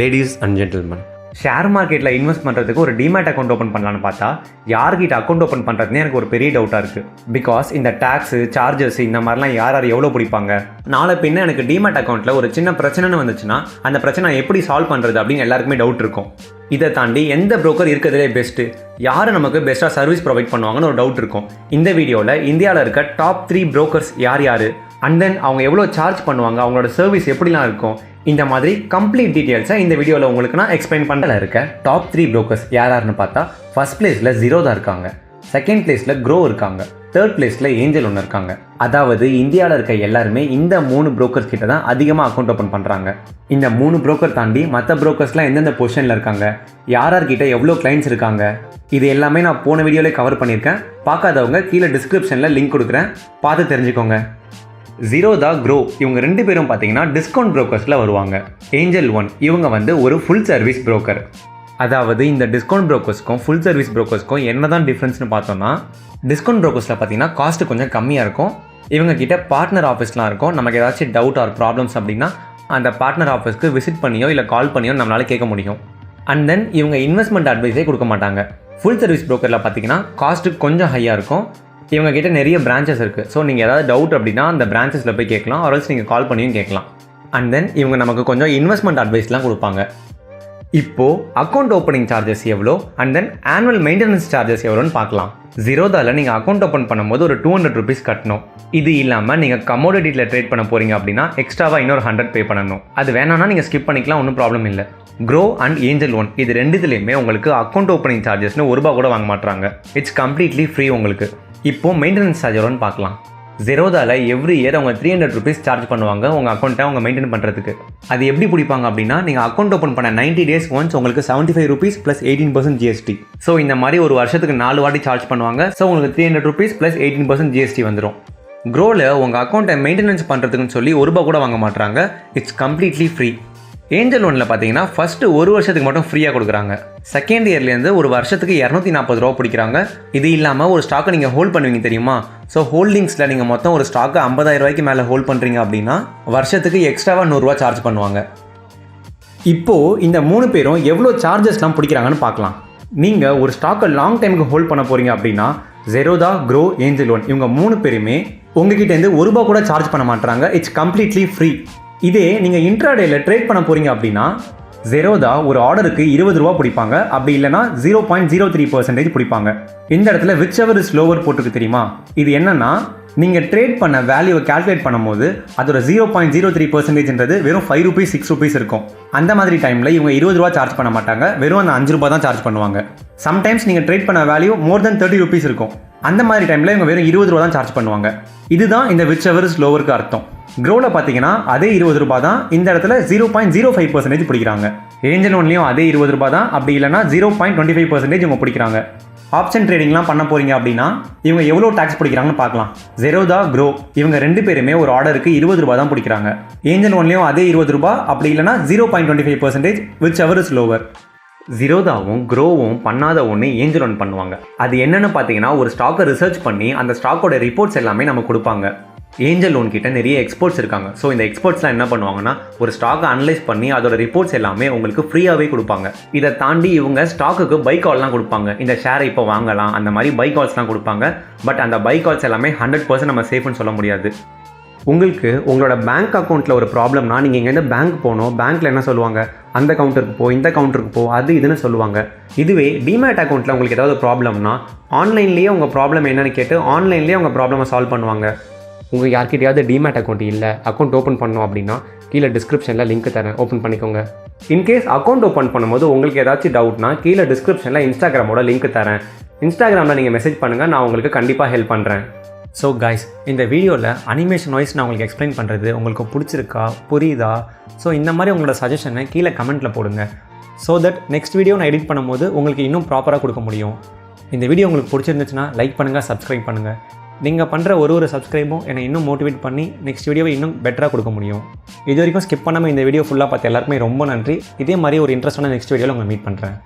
Ladies and gentlemen share மார்க்கெட்டில் invest பண்ணுறதுக்கு ஒரு டிமேட் அக்கௌண்ட் ஓப்பன் பண்ணலான்னு பார்த்தா யார்கிட்ட அக்கௌண்ட் ஓப்பன் பண்ணுறதுனே எனக்கு ஒரு பெரிய டவுட்டாக இருக்குது பிகாஸ் இந்த டேக்ஸு சார்ஜஸ் இந்த மாதிரிலாம் யார் யார் எவ்வளோ பிடிப்பாங்க? நாளை பின்ன எனக்கு டிமேட் அக்கௌண்ட்டில் ஒரு சின்ன பிரச்சனைன்னு வந்துச்சுன்னா அந்த பிரச்சனை நான் எப்படி சால்வ் பண்ணுறது அப்படின்னு எல்லாருக்குமே டவுட் இருக்கும். இதை தாண்டி எந்த ப்ரோக்கர் இருக்கிறதுலே பெஸ்ட்டு யார் நமக்கு பெஸ்ட்டாக சர்வீஸ் ப்ரொவைட் பண்ணுவாங்கன்னு ஒரு டவுட் இருக்கும். இந்த வீடியோவில் இந்தியாவில் இருக்க டாப் த்ரீ ப்ரோக்கர்ஸ் யார் யார்? அண்ட் தென் அவங்க எவ்வளோ சார்ஜ் பண்ணுவாங்க அவங்களோட சர்வீஸ் எப்படிலாம் இருக்கும் இந்த மாதிரி கம்ப்ளீட் டீட்டெயில்ஸை இந்த வீடியோவில் உங்களுக்கு நான் எக்ஸ்பிளைன் பண்ணல இருக்க டாப் த்ரீ ப்ரோக்கர்ஸ் யார் யாருன்னு பார்த்தா ஃபர்ஸ்ட் பிளேஸில் தான் இருக்காங்க. செகண்ட் பிளேஸில் க்ரோ இருக்காங்க. தேர்ட் பிளேஸில் ஏஞ்சல் ஒன்று இருக்காங்க. அதாவது இந்தியாவில் இருக்க எல்லாருமே இந்த மூணு brokers கிட்ட தான் அதிகமாக அக்கௌண்ட் ஓப்பன் பண்ணுறாங்க இந்த மூணு ப்ரோக்கர் தாண்டி மற்ற ப்ரோக்கர்ஸ்லாம் எந்தெந்த பொசிஷனில் இருக்காங்க யார் யார்கிட்ட எவ்வளோ கிளைண்ட்ஸ் இருக்காங்க இது எல்லாமே நான் போன வீடியோவிலே கவர் பண்ணியிருக்கேன். பார்க்காதவங்க கீழே டிஸ்கிரிப்ஷனில் லிங்க் கொடுக்குறேன். பார்த்து தெரிஞ்சுக்கோங்க. ஜீரோதா க்ரோ இவங்க ரெண்டு பேரும் பார்த்தீங்கன்னா டிஸ்கவுண்ட் ப்ரோக்கர்ஸில் வருவாங்க. ஏஞ்சல் ஒன் இவங்க வந்து ஒரு ஃபுல் சர்வீஸ் ப்ரோக்கர் அதாவது இந்த டிஸ்கவுண்ட் ப்ரோக்கர்ஸ்க்கும் ஃபுல் சர்வீஸ் ப்ரோக்கர்ஸ்க்கும் என்ன தான் டிஃப்ரென்ஸ்னு பார்த்தோம்னா டிஸ்கவுண்ட் ப்ரோக்கர்ஸில் பார்த்தீங்கன்னா காஸ்ட்டு கொஞ்சம் கம்மியாக இருக்கும். இவங்க கிட்ட பார்ட்னர் ஆஃபீஸ்லாம் இருக்கும். நமக்கு ஏதாச்சும் டவுட் ஆர் ப்ராப்ளம்ஸ் அப்படின்னா அந்த பார்ட்னர் ஆஃபீஸ்க்கு விசிட் பண்ணியோ இல்லை கால் பண்ணியோ நம்மளால கேட்க முடியும். அண்ட் தென் இவங்க இன்வெஸ்ட்மெண்ட் அட்வைஸே கொடுக்க மாட்டாங்க. ஃபுல் சர்வீஸ் ப்ரோக்கரில் பார்த்தீங்கன்னா காஸ்ட்டு கொஞ்சம் ஹையாக இருக்கும். இவங்க கிட்ட நிறைய பிரான்ச்சஸ் இருக்குது ஸோ நீங்கள் ஏதாவது டவுட் அப்படின்னா அந்த பிரான்ச்சஸில் போய் கேட்கலாம். ஆர்எல்ஸ் நீங்கள் கால் பண்ணியும் கேட்கலாம். அண்ட் தென் இவங்க நமக்கு கொஞ்சம் இன்வெஸ்ட்மெண்ட் அட்வைஸ்லாம் கொடுப்பாங்க. இப்போது அக்கௌண்ட் ஓப்பனிங் சார்ஜஸ் எவ்வளோ? And then annual maintenance charges எவ்வளோன்னு பார்க்கலாம். ஜீரோதாவில் நீங்கள் அக்கௌண்ட் ஓப்பன் பண்ணும்போது ஒரு டூ ஹண்ட்ரட் ருபீஸ் கட்டணும். இது இல்லாமல் நீங்கள் கமோடிட்டியில் ட்ரேட் பண்ண போகிறீங்க அப்படின்னா எக்ஸ்ட்ராவாக இன்னொரு ஹண்ட்ரட் பே பண்ணணும். அது வேணாம்னா நீங்கள் ஸ்கிப் பண்ணிக்கலாம். ஒன்றும் ப்ராப்ளம் இல்லை. க்ரோ அண்ட் ஏஞ்சல் ஒன் இது ரெண்டுத்துலேயுமே உங்களுக்கு அக்கௌண்ட் ஓப்பனிங் சார்ஜஸ்னு ஒரு ரூபா கூட வாங்க மாட்டாங்க இட்ஸ் கம்ப்ளீட்லி ஃப்ரீ உங்களுக்கு. இப்போ மெயின்டெனன்ஸ் சார்ஜ் எவ்வளோன்னு பார்க்கலாம். ஜெரோதாவில் எவ்ரி இயர் அவங்க த்ரீ ஹண்ட்ரட் ருபீஸ் சார்ஜ் பண்ணுவாங்க உங்கள் அக்கௌண்ட்டை அவங்க மெயின்டைன் பண்ணுறதுக்கு அது எப்படி பிடிப்பாங்க அப்படின்னா நீங்கள் அக்கௌண்ட் ஓப்பன் பண்ண 90 டேஸ் ஒன்ஸ் உங்களுக்கு seventy five rupees plus eighteen percent GST so இந்த மாதிரி ஒரு வருஷத்துக்கு நாலு வாட்டி சார்ஜ் பண்ணுவாங்க. ஸோ உங்களுக்கு three hundred rupees plus eighteen percent GST வந்துடும் க்ரோவில் உங்கள் அக்கௌண்ட்டை மெயின்டெனன்ஸ் பண்ணுறதுக்குன்னு சொல்லி ஒரு ரூபா கூட வாங்க மாட்டாங்க இட்ஸ் கம்ப்ளீட்லி ஃப்ரீ ஏஞ்சல் ஒன்ல பார்த்தீங்கன்னா ஃபஸ்ட்டு ஒரு வருஷத்துக்கு மட்டும் ஃப்ரீயாக கொடுக்குறாங்க. செகண்ட் இயர்லேருந்து ஒரு வருஷத்துக்கு இரநூத்தி நாற்பது ரூபா பிடிக்கிறாங்க. இது இல்லாமல் ஒரு ஸ்டாக்கை நீங்கள் ஹோல்ட் பண்ணுவீங்க தெரியுமா? ஸோ ஹோல்டிங்ஸில் நீங்கள் மொத்தம் ஒரு ஸ்டாக்கை ஐம்பதாயிரம் ரூபாய்க்கு மேலே ஹோல்ட் பண்ணுறீங்க அப்படின்னா வருஷத்துக்கு எக்ஸ்ட்ராவாக நூறுரூவா சார்ஜ் பண்ணுவாங்க. இப்போது இந்த மூணு பேரும் எவ்வளோ சார்ஜஸ்லாம் பிடிக்கிறாங்கன்னு பார்க்கலாம். நீங்கள் ஒரு ஸ்டாக்கை லாங் டைமுக்கு ஹோல்ட் பண்ண போகிறீங்க அப்படின்னா ஜெரோதா க்ரோ ஏஞ்சல் ஒன் இவங்க மூணு பேருமே உங்ககிட்டேருந்து ஒரு ரூபா கூட சார்ஜ் பண்ண மாட்டாங்க இட்ஸ் கம்ப்ளீட்லி ஃப்ரீ இதே நீங்கள் இன்ட்ராடேயில் ட்ரேட் பண்ண போகிறீங்க அப்படின்னா ஜெரோதா ஒரு ஆர்டருக்கு இருபது ரூபா பிடிப்பாங்க. அப்படி இல்லைனா zero point zero three percentage பிடிப்பாங்க. இந்த இடத்துல விச் எவர் இஸ் லோவர் போட்டிருக்கு தெரியுமா? இது என்னன்னா நீங்கள் ட்ரேட் பண்ண வேல்யூவை கால்குலேட் பண்ணும்போது அதோட ஜீரோ பாயிண்ட் ஜீரோ த்ரீ பர்சன்டேஜ்ன்றது வெறும் ஃபைவ் ருபீஸ் சிக்ஸ் ருபீஸ் இருக்கும். அந்த மாதிரி டைமில் இவங்க இருபது ரூபா சார்ஜ் பண்ண மாட்டாங்க. வெறும் அந்த அஞ்சு ரூபா தான் சார்ஜ் பண்ணுவாங்க. சம்டைம்ஸ் நீங்கள் ட்ரேட் பண்ண value more then thirty rupees இருக்கும். அந்த மாதிரி டைமில் இவங்க வெறும் இருபது ரூபா தான் சார்ஜ் பண்ணுவாங்க. இதுதான் இந்த விச் எவர் இஸ் லோவருக்கு அர்த்தம். க்ரோவில் பார்த்தீங்கன்னா அதே இருபது ரூபா தான். இந்த இடத்துல zero point zero five percentage பிடிக்கிறாங்க. ஏஞ்சல் ஒன்லையும் அதே இருபது ரூபா தான். அப்படி இல்லைனா zero point twenty five percentage இவங்க பிடிக்கிறாங்க. ஆப்ஷன் ட்ரேடிங்லாம் பண்ண போகிறீங்க அப்படின்னா இவங்க எவ்வளோ டேக்ஸ் பிடிக்கிறாங்கன்னு பார்க்கலாம். ஜெரோதா க்ரோ இவங்க ரெண்டு பேருமே ஒரு ஆர்டருக்கு இருபது ரூபா தான் பிடிக்கிறாங்க. ஏஞ்சல் ஒன்லையும் அதே இருபது ரூபா அப்படி இல்லைனா zero point twenty five percentage which ever is lower ஜீரோதாவும் க்ரோவும் பண்ணாத ஒன்று ஏஞ்சல் ஒன் பண்ணுவாங்க. அது என்னென்னு பார்த்தீங்கன்னா ஒரு ஸ்டாக்கை ரிசர்ச் பண்ணி அந்த ஸ்டாக்கோட ரிப்போர்ட்ஸ் எல்லாமே நமக்கு கொடுப்பாங்க. ஏஞ்சல் லோன் கிட்ட நிறைய எக்ஸ்பர்ட்ஸ் இருக்காங்க. ஸோ இந்த எக்ஸ்பர்ட்ஸ்லாம் என்ன பண்ணுவாங்கன்னா ஒரு ஸ்டாக்கை அனலைஸ் பண்ணி அதோட ரிப்போர்ட்ஸ் எல்லாமே உங்களுக்கு ஃப்ரீயாகவே கொடுப்பாங்க. இதை தாண்டி இவங்க ஸ்டாக்குக்கு பை கால்லாம் கொடுப்பாங்க. இந்த ஷேரை இப்போ வாங்கலாம் அந்த மாதிரி பை கால்ஸ்லாம் கொடுப்பாங்க. பட் அந்த பை கால்ஸ் எல்லாமே ஹண்ட்ரட் பர்சன்ட் நம்ம சேஃப்னு சொல்ல முடியாது. உங்களுக்கு உங்களோட பேங்க் அக்கௌண்ட்டில் ஒரு ப்ராப்ளம்னா நீங்கள் இங்கேருந்து பேங்க் போகணும் பேங்க்கில் என்ன சொல்லுவாங்க? அந்த கவுண்டருக்கு போ இந்த கவுண்டருக்கு போ அது இதுன்னு சொல்லுவாங்க. இதுவே டிமேட் அக்கௌண்ட்டில் உங்களுக்கு ஏதாவது ப்ராப்ளம்னா ஆன்லைன்லேயே உங்கள் ப்ராப்ளம் என்னென்னு கேட்டு ஆன்லைன்லேயே உங்கள் ப்ராப்ளமை சால்வ் பண்ணுவாங்க. உங்கள் யார்கிட்டயாவது டிமேட் அக்கௌண்ட் இல்லை அக்கௌண்ட் ஓப்பன் பண்ணோம் அப்படின்னா கீழே டிஸ்கிரிப்ஷனில் லிங்க் தரேன். ஓப்பன் பண்ணிக்கோங்க. இன்கேஸ் அக்கௌண்ட் ஓப்பன் பண்ணும்போது உங்களுக்கு ஏதாச்சும் டவுட்னா கீழே டிஸ்கிரிப்ஷனில் இன்ஸ்டாகிராமோட லிங்க் தரேன். இன்ஸ்டாகிராமில் நீங்கள் மெசேஜ் பண்ணுங்கள் நான் உங்களுக்கு கண்டிப்பாக ஹெல்ப் பண்ணுறேன் ஸோ கைஸ் இந்த வீடியோவில் அனிமேஷன் வாய்ஸ் நான் உங்களுக்கு எக்ஸ்பிளைன் பண்ணுறது உங்களுக்கு பிடிச்சிருக்கா? புரியுதா? ஸோ இந்த மாதிரி உங்களோட சஜஷனை கீழே கமெண்ட்டில் போடுங்க. ஸோ தட் நெக்ஸ்ட் வீடியோ நான் எடிட் பண்ணும்போது உங்களுக்கு இன்னும் ப்ராப்பராக கொடுக்க முடியும். இந்த வீடியோ உங்களுக்கு பிடிச்சிருந்துச்சுன்னா லைக் பண்ணுங்கள் சப்ஸ்கிரைப் பண்ணுங்கள் நீங்கள் பண்ணுற ஒரு ஒரு சப்ஸ்கிரைபும் என்னை இன்னும் மோட்டிவேட் பண்ணி நெக்ஸ்ட் வீடியோவை இன்னும் பெட்டராக கொடுக்க முடியும். இது வரைக்கும் ஸ்கிப் பண்ணாமல் இந்த வீடியோ ஃபுல்லாக பார்த்து எல்லாருக்குமே ரொம்ப நன்றி. இதே மாதிரி ஒரு இன்ட்ரெஸ்டான நெக்ஸ்ட் வீடியோவில் உங்களை மீட் பண்ணுறேன்